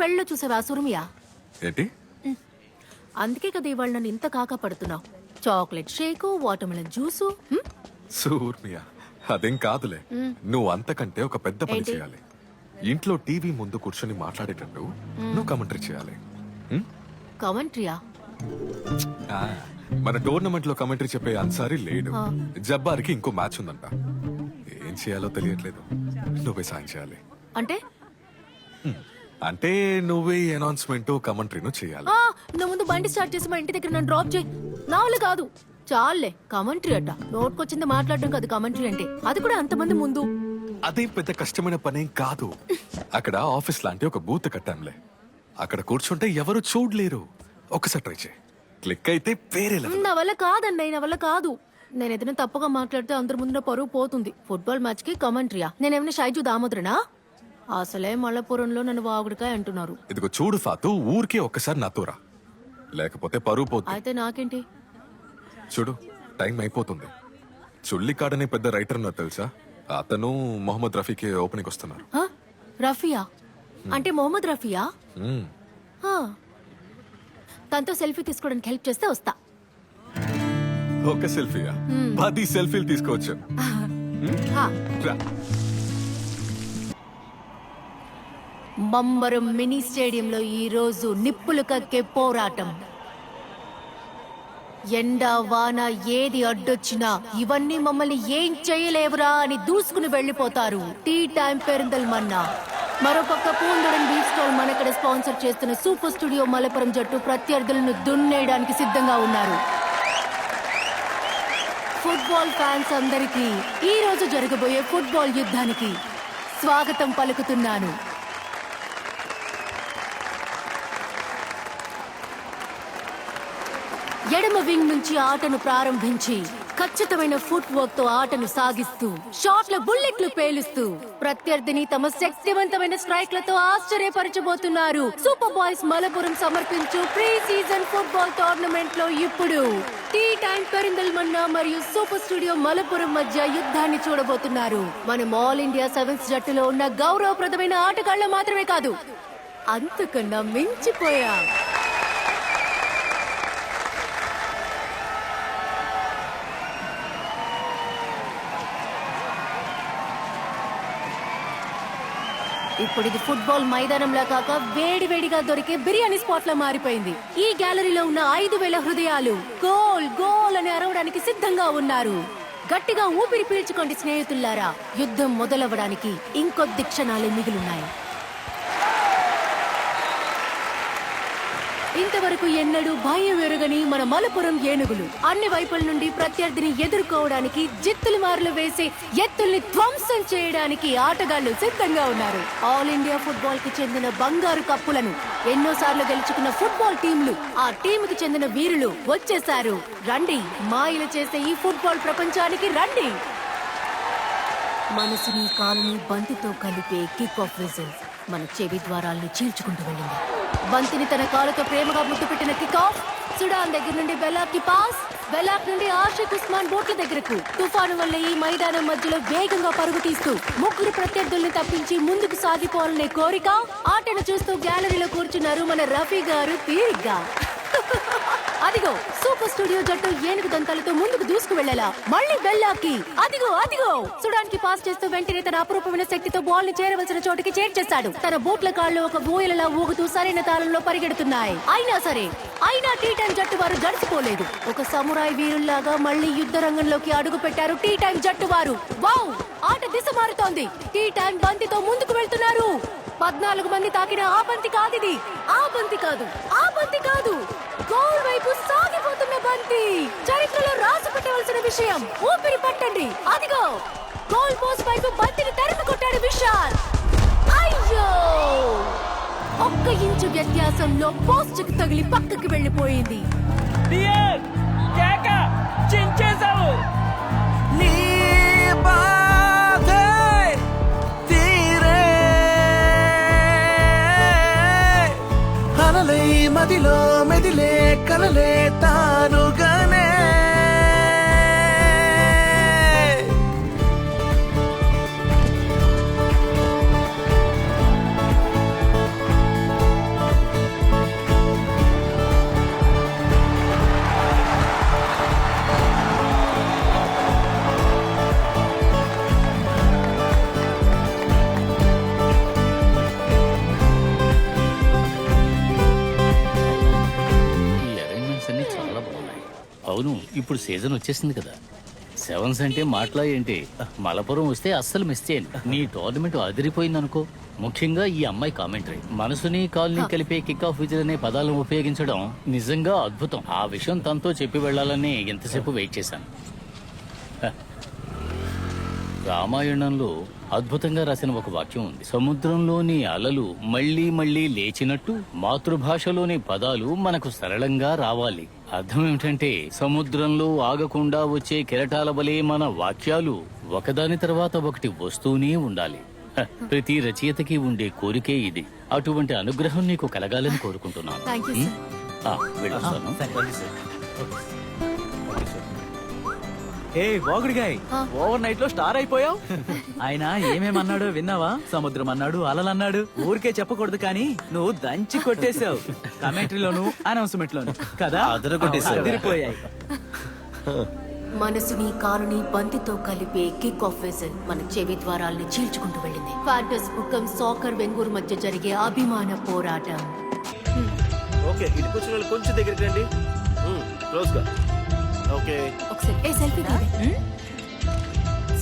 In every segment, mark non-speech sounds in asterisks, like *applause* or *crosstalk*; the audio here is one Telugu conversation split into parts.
పెళ్ళో చూసావా సురుమియా? ఏంటి? అందుకే కదా ఇవాళ నన్ను ఇంత కాకా పడుతున్నావు. Chocolate shake watermelon juice హ్మ్? సూర్మియా అదేం కాదులే. నువ్వు అంతకంటే ఒక పెద్ద పని ఏంటి? చేయాలి. ఇంట్లో టీవీ ముందు కూర్చొని మాట్లాడేటట్టు నువ్వు కమెంటరీ చేయాలి? కమెంట్రీయా? ఆ, మన టోర్నమెంట్లో కమెంటరీ చెప్పే అన్సారీ లేడు. జబ్బార్కి ఇంకో మ్యాచ్ ఉందంట. ఏం చేయాలో తెలియట్లేదు. నువ్వే సాయం చేయాలి. అంటే? అంటే నువ్వే అనౌన్స్మెంట్ కమెంటరీను చేయాలి. ఆ, నువ్వు ముందు బండి స్టార్ట్ చేసి మా ఇంటి దగ్గర నన్ను డ్రాప్ చేయి. నా వల్ల కాదు. చాలే కమెంట్రీ అట్ట నోట్కొచ్చింది మాట్లాడడం కాదు కమెంట్రీ అంటే. అది కూడా అంతమంది ముందు. అదేం పెద్ద కష్టమైన పనేం కాదు. అక్కడ ఆఫీస్ లాంటి ఒక బూత్ కట్టాంలే అక్కడ కూర్చుంటే ఎవరు చూడలేరు. ఒకసారి ట్రై చేయి. క్లిక్ అయితే వేరే level. నా వల్ల కాదన్నయ్య నా వల్ల కాదు. నేను ఏదైనా తప్పుగా మాట్లాడితే అందరి ముందు నా పరువు పోతుంది. ఫుట్బాల్ మ్యాచ్కి కమెంట్రీయా నేనేమైనా షైజు దామోదరనా? అసలే మల్లపురంలో నన్ను వాగుడికాయ అంటున్నారు. ఇదిగో చూడు ఫాతు ఊరికే ఒక్కసారి నాతో రా లేకపోతే పరువు పోతుంది అయితే నాకేంటి? చూడు టైం అయిపోతుంది. చుల్లికాడనే పెద్ద రైటర్ ఉన్నారు తెలుసా? అతను మొహమ్మద్ రఫీకి ఓపెనింగ్ వస్తున్నారు. హ? రఫియా? అంటే మొహమ్మద్ రఫియా? మ్మ్. హ. తనతో సెల్ఫీ తీసుకోవడానికి హెల్ప్ చేస్తే వస్తా. ఒక సెల్ఫీయా? పది సెల్ఫీలు తీసుకోవచ్చు. హ. రా. మంబరం మినీ స్టేడియంలో ఈరోజు నిప్పులు కక్కే పోరాటం. ఎండ వాన ఏది అడ్డొచ్చినా ఇవన్నీ మమ్మల్ని ఏం చేయలేవురా అని దూసుకుని వెళ్ళిపోతారు. టీ టైం పెరిందల్ మన్నా. మరోపక్క పూందడం బీచ్ స్టాల్ మనకడ స్పాన్సర్ చేస్తున్న సూపర్ స్టూడియో మలపురం జట్టు ప్రత్యర్థులను దున్నేయడానికి సిద్ధంగా ఉన్నారు. ఫుట్బాల్ ఫ్యాన్స్ అందరికీ ఈ రోజు జరగబోయే ఫుట్బాల్ యుద్ధానికి స్వాగతం పలుకుతున్నాను. ఎడమ వింగ్ నుంచి ఆటను ప్రారంభించి ఖచ్చితమైన ఫుట్ వర్క్తో ఆటను సాగిస్తూ షాట్ల బుల్లెట్లు పేలుస్తూ ప్రత్యర్థిని తమ శక్తివంతమైన స్ట్రైక్లతో ఆశ్చర్యపరచబోతున్నారు. సూపర్ బాయ్స్ మలపురం సమర్పించు ప్రీ సీజన్ ఫుట్బాల్ టోర్నమెంట్లో ఇప్పుడు టీ టైం పెరిందల్ మన్నా మరియు సూపర్ స్టూడియో మలపురం మధ్య యుద్ధాన్ని చూడబోతున్నారు. మనం ఆల్ ఇండియా సెవెన్స్ జట్టులో ఉన్న గౌరవప్రదమైన ఆటగాళ్ళు మాత్రమే కాదు అంతకన్నా మించిపోయా. ఇప్పుడు ఇది ఫుట్బాల్ మైదానంలా కాక వేడి వేడిగా దొరికే బిర్యానీ స్పాట్ లా మారిపోయింది. ఈ గ్యాలరీలో ఉన్న ఐదు వేల హృదయాలు గోల్ గోల్ అని అరవడానికి సిద్ధంగా ఉన్నారు. గట్టిగా ఊపిరి పీల్చుకోండి స్నేహితుల్లారా. యుద్ధం మొదలవ్వడానికి ఇంకొద్ది క్షణాలే మిగిలున్నాయి. ఇంతవరకు ఎన్నడూ భయం ఎరుగని మన మలపురం ఏనుగులు. అన్ని వైపుల నుండి ప్రత్యర్థిని ఎదుర్కోవడానికి జిత్తులు మారులు వేసి ఎత్తుల్ని ధ్వంసం చేయడానికి ఆటగాళ్ళు సిద్ధంగా ఉన్నారు. ఆల్ ఇండియా ఫుట్బాల్కి చెందిన బంగారు కప్పులను ఎన్నోసార్లు గెలుచుకున్న ఫుట్బాల్ టీంలు ఆ టీంకి చెందిన వీరులు వచ్చేశారు. రండి మాయలు చేసే ఈ ఫుట్బాల్ ప్రపంచానికి రండి. మనసుని కాలుని బంతితో కలిపే కిక్ ఆఫ్ విజిల్స్ మన చెవి ద్వారాల్ని చీల్చుకుంటూ వెళ్ళింది. బంతిని తన కాలుతో ప్రేమగా ముద్దు పెట్టిన కికాఫ్ సుడాన్ దగ్గర నుండి బెలాక్కి పాస్ బెలాక్ నుండి ఆషిక్ ఉస్మాన్ బోట్ల దగ్గరకు. తుఫాను వల్ల ఈ మైదానం మధ్యలో వేగంగా పరుగు తీస్తూ ముగ్గురు ప్రత్యర్థుల్ని తప్పించి ముందుకు సాగిపోవాలనే కోరిక ఆటను చూస్తూ గ్యాలరీలో కూర్చున్నారు మన రఫీ గారు తీరిగ్గా అదిగో సూపర్ స్టూడియో జట్టు ఏనుగు దంతాలతో ముందుకు దూసుకు వెళ్ళాలా మళ్ళీ బెల్లాకి. అదిగో అదిగో. సుడానికి పాస్ చేస్తూ వెంటనే తన అపరూపమైన శక్తితో బాల్ని చేరవలసిన చోటికి చేర్చేశాడు. తన బూట్ల కాళ్ళు ఒక బూయలలా ఊగుతూ సరైన తాళంలో పరిగెడుతున్నాయి. అయినా సరే అయినా టీ టైం జట్టు వారు జడిసిపోలేదు ఒక సమురాయ్ వీరుల్లాగా మళ్ళీ యుద్ధ రంగంలోకి అడుగు పెట్టారు టీ టైం జట్టు వారు. వావ్! ఆట దిశ మారుతోంది. టీ టైం బంతితో ముందుకు వెళ్తున్నారు. పద్నాలుగు మంది తాకిన ఆ బంతి కాదిది. ఆ బంతి కాదు. ఆ బంతి కాదు. గోల్ వైపు సాగిపోతున్న బంతి. చరిత్రలో రాసి పెట్టవలసిన విషయం ఊపిరి పట్టండి. అదిగో గోల్ పోస్ట్ వైపు బంతిని తరిమి కొట్టాడు విశాల్. అయ్యో! ఒక్క ఇంచు వ్యత్యాసంలో పోస్ట్కి తగిలి పక్కకి వెళ్ళిపోయింది. డియర్ కేక చించేశావు. నీ బాధే అలలై మెదిలే కలలే తానుగానే ఇప్పుడు సీజన్ వచ్చేసింది కదా. సెవెన్స్ అంటే మాటలా ఏంటి? మలపురం వస్తే అస్సలు మిస్ చేయను. నీ టోర్నమెంట్ అదిరిపోయింది అనుకో ముఖ్యంగా ఈ అమ్మాయి కామెంటరీ మనసుని కాల్ని కలిపే కిక్ ఆఫ్ విజిల్ అనే పదాలను ఉపయోగించడం నిజంగా అద్భుతం. ఆ విషయం తనతో చెప్పి వెళ్ళాలని ఎంతసేపు వెయిట్ చేశాను. రామాయణంలో అద్భుతంగా రాసిన ఒక వాక్యం ఉంది. సముద్రంలోని అలలు మళ్ళీ మళ్ళీ లేచినట్టు మాతృభాషలోని పదాలు మనకు సరళంగా రావాలి. అర్థం ఏమిటంటే సముద్రంలో ఆగకుండా వచ్చే కెరటాల వలె మన వాక్యాలు ఒకదాని తర్వాత ఒకటి వస్తూనే ఉండాలి. ప్రతి రచయితకి ఉండే కోరికే ఇది. అటువంటి అనుగ్రహం నీకు కలగాలని కోరుకుంటున్నాను. వెళ్ళొస్తాను. ఏ వాగుడిగాయ్. ఓవర్ నైట్లో స్టార్ అయిపోయావు? ఆయన ఏమేమన్నాడో విన్నావా? సముద్రం అన్నాడు అలలు అన్నాడు ఊరికే చెప్పకూడదు కానీ నువ్వు దంచి కొట్టేశావు. కమెంటరీలోను అనౌన్స్మెంట్ లోను కదా అదిరిపోయాయి. మనసుని కాలుని బంతితో కలిపే కిక్ ఆఫ్ వెజల్ మన చెవి ద్వారాల్ని చీల్చుకుంటూ వెళ్ళింది. ఫ్యాంటస్ బుక్కం సాకర్ వెంగూరు మధ్య జరిగే అభిమాన పోరాటం. ఓకే ఇటు కొంచెం దగ్గరికి రండి. క్లోజ్గా. ఓకే ఒకసారి ఏ సెల్ఫీ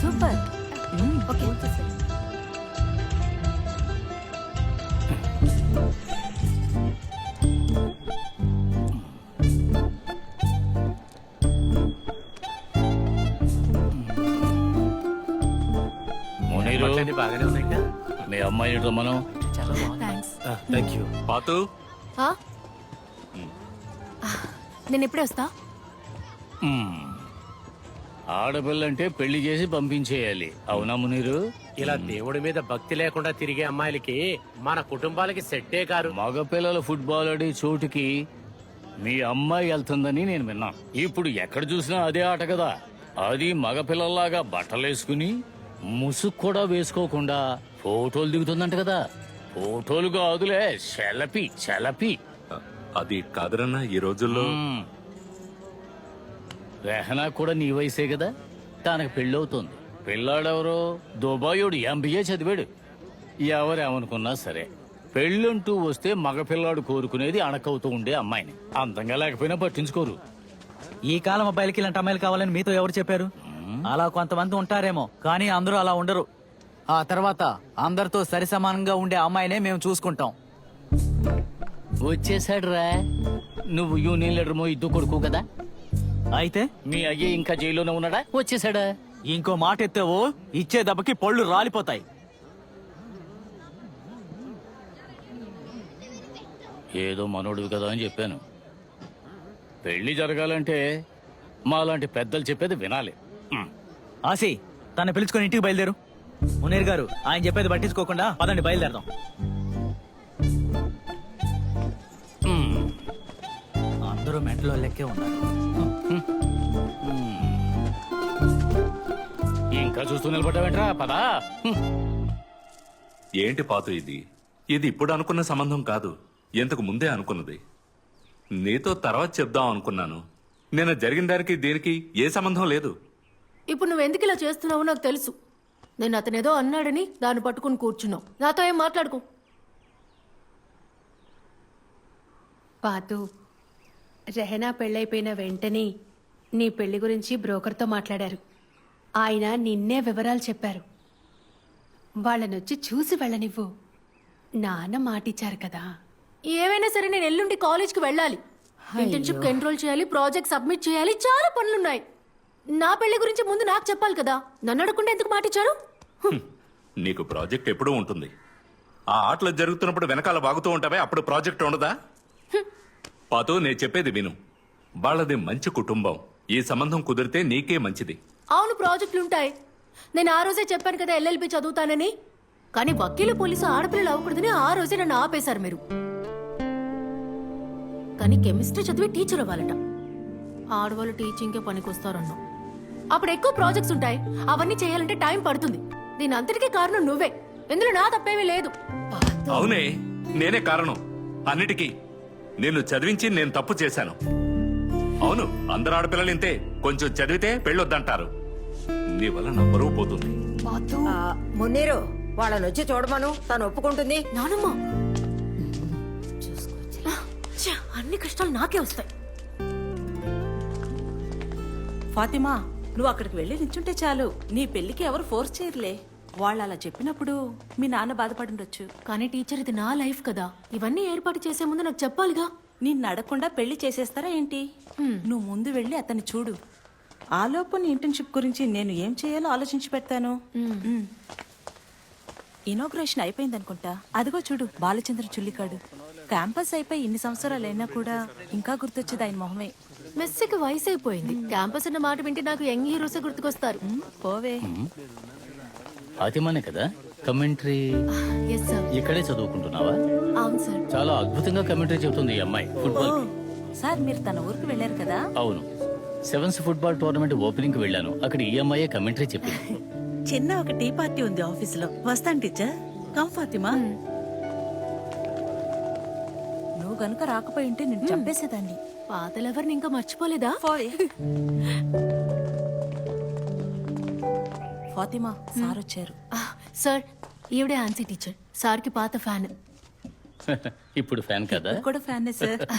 సూపర్ ఓకే మునీరు బాగానే ఉన్నాయి మీ అమ్మాయి మనం థ్యాంక్స్ థ్యాంక్ యూ పాతు? నేను ఎప్పుడే వస్తా. ఆడపిల్లంటే పెళ్ళి చేసి పంపించేయాలి. అవునా మునీరు? ఇలా దేవుడి మీద భక్తి లేకుండా తిరిగే అమ్మాయిలకి మన కుటుంబాలకి సెట్టే కారు మగపిల్లల ఫుట్బాల్ ఆడే చోటుకి మీ అమ్మాయి వెళ్తుందని నేను విన్నాను ఇప్పుడు ఎక్కడ చూసినా అదే ఆట కదా. అది మగపిల్లల్లాగా బట్టలేసుకుని ముసుగు కూడా వేసుకోకుండా ఫోటోలు దిగుతుందంట కదా. ఫోటోలు కాదులే సెలపి సెలపి అది కాదరన్నా ఈ రోజుల్లో. రెహనా కూడా నీ వయసే కదా? తనకు పెళ్ళవుతుంది. పిల్లాడెవరో? దుబాయోడు ఎంబీఏ చదివాడు. ఎవరేమనుకున్నా సరే పెళ్ళంటూ వస్తే మగపిల్లాడు కోరుకునేది అణకవుతూ ఉండే అమ్మాయిని. అందంగా లేకపోయినా పట్టించుకోరు. ఈ కాలం అబ్బాయిలకి ఇలాంటి అమ్మాయిలు కావాలని మీతో ఎవరు చెప్పారు? అలా కొంతమంది ఉంటారేమో కానీ అందరూ అలా ఉండరు. ఆ తర్వాత అందరితో సరిసమానంగా ఉండే అమ్మాయినే మేము చూసుకుంటాం. వచ్చేసాడు రా నువ్వు యూనియన్ లీడర్ మో ఇద్దు కొడుకు కదా? అయితే? మీ అయ్య ఇంకా జైల్లోనే ఉన్నాడా? వచ్చేసాడా? ఇంకో మాట ఎత్తావో? ఇచ్చే దెబ్బకి పళ్ళు రాలిపోతాయి. ఏదో మనోడివి కదా అని చెప్పాను. పెళ్ళి జరగాలంటే మాలాంటి పెద్దలు చెప్పేది వినాలి. ఆసి తను పిలుచుకొని ఇంటికి బయలుదేరు. మునీర్ గారు ఆయన చెప్పేది పట్టించుకోకుండా పదండి బయలుదేరదాం. అందరూ మెంటలో లెక్కే ఉన్నారు. ఇంకా చూస్తూ నిలబడ్డావేంట్రా? పదా. ఏంటి పాతు ఇది? ఇది ఇప్పుడు అనుకున్న సంబంధం కాదు. ఇంతకు ముందే అనుకున్నది. నీతో తర్వాత చెప్దాం అనుకున్నాను. నేను జరిగిన దానికి దీనికి ఏ సంబంధం లేదు. ఇప్పుడు నువ్వు ఎందుకు ఇలా చేస్తున్నావో నాకు తెలుసు. నేను అతనేదో అన్నాడని దాన్ని పట్టుకుని కూర్చున్నావు. నాతో ఏం మాట్లాడుకో. పాతు రెహనా పెళ్ళైపోయిన వెంటనే నీ పెళ్ళి గురించి బ్రోకర్తో మాట్లాడారు. ఆయన నిన్నే వివరాలు చెప్పారు. వాళ్ళనొచ్చి చూసి వెళ్ళనివ్వు. నాన్న మాటిచ్చారు కదా. ఏమైనా సరే నేను ఎల్లుండి కాలేజ్కి వెళ్ళాలి. ఇంటర్న్షిప్ ఎన్రోల్ చేయాలి ప్రాజెక్ట్ సబ్మిట్ చేయాలి చాలా పనులున్నాయి. నా పెళ్ళి గురించి ముందు నాకు చెప్పాలి కదా. నన్ను అడగకుండా ఎందుకు మాటిచ్చారు. నీకు ప్రాజెక్ట్ ఎప్పుడూ ఉంటుంది. ఆ ఆటలు జరుగుతున్నప్పుడు వెనకాల వాగుతూ ఉంటావే అప్పుడు ప్రాజెక్ట్ ఉండదా? పాతు నేను చెప్పేది విను. వాళ్ళది మంచి కుటుంబం. ఈ సంబంధం కుదిరితే నీకే మంచిది. అవును ప్రాజెక్టులు ఉంటాయి నేను ఆ రోజే చెప్పాను కదా ఎల్ఎల్బి చదువుతానని. కానీ వకీలు పోలీసు ఆడపిల్లలు అవ్వకూడదని ఆ రోజే నన్ను ఆపేశారు మీరు. కానీ కెమిస్ట్రీ చదివి టీచర్ అవ్వాలట. ఆడవాళ్ళు టీచింగ్కే పనికొస్తారన్నా అప్పుడు ఎక్కువ ప్రాజెక్ట్స్ ఉంటాయి. అవన్నీ చేయాలంటే టైం పడుతుంది. దీని అంతటికీ కారణం నువ్వే. ఇందులో నా తప్పేమీ లేదు. అవునే నేనే కారణం. అన్నిటికీ. నిన్ను చదివించి నేను తప్పు చేశాను. అవును అందరు ఆడపిల్లలు ఇంతే. కొంచెం చదివితే పెళ్ళొద్దంటారు. నీ వల్ల నా బరువు పోతుంది. ఆ, మున్నీరు వాళ్ళని వచ్చి చూడమను. తను ఒప్పుకుంటుంది. నానమ్మ. ఛ, అన్ని కష్టాలు నాకే వస్తాయి. ఫాతిమా నువ్వు అక్కడికి వెళ్ళి నిల్చుంటే చాలు. నీ పెళ్ళికి ఎవరు ఫోర్స్ చేయరులే. వాళ్ళు అలా చెప్పినప్పుడు మీ నాన్న బాధపడుండొచ్చు. కానీ టీచర్ ఇది నా లైఫ్ కదా. ఇవన్నీ ఏర్పాటు చేసే ముందు నాకు చెప్పాలిగా. నిన్ను అడగకుండా పెళ్ళి చేసేస్తారా ఏంటి? నువ్వు ముందు వెళ్ళి అతన్ని చూడు. ఆలోపు నీ ఇంటర్న్షిప్ గురించి నేను ఏం చేయాలో ఆలోచించి పెడతాను. ఇనాగ్రేషన్ అయిపోయింది అనుకుంటా. అదిగో చూడు బాలచంద్ర చుల్లికాడు. క్యాంపస్ అయిపోయి ఇన్ని సంవత్సరాలు అయినా కూడా ఇంకా గుర్తొచ్చేది ఆయన మొహమే. మెస్సీకి వయసు అయిపోయింది క్యాంపస్ అన్న మాట వింటే నాకు యంగ్ హీరోసే గుర్తుకొస్తారు. పోవే. ఫాతిమానే కదా? కమెంటరీ ఎస్ సార్ ఇక్కడే చదువుకుంటున్నావా? అవును సార్ చాలా అద్భుతంగా కమెంటరీ చెబుతుంది ఈ అమ్మాయి ఫుట్బాల్ సార్ మీరు తన ఊరికి వెళ్ళారు కదా? అవును. సెవెన్స్ ఫుట్బాల్ టోర్నమెంట్ ఓపెనింగ్కి వెళ్ళాను. అక్కడ ఈ అమ్మాయే కమెంటరీ చెప్పింది. *laughs* చిన్న ఒక టీ పార్టీ ఉంది ఆఫీసులో. వస్తాను టీచర్ కమ్ ఫాతిమా. నువ్వు గనుక రాకపోయి ఉంటే నేను చంపేసేదాన్ని. పాత లవర్ని ఇంకా మర్చిపోలేదా? *laughs* ఫాతిమా సార్ వచ్చారు. ఆ, సార్ ఈవిడే ఆన్సీ టీచర్. సార్కి పాత ఫ్యాన్. *laughs* ఇప్పుడు ఫ్యాన్ కదా? కూడా ఫ్యానే సార్. *laughs*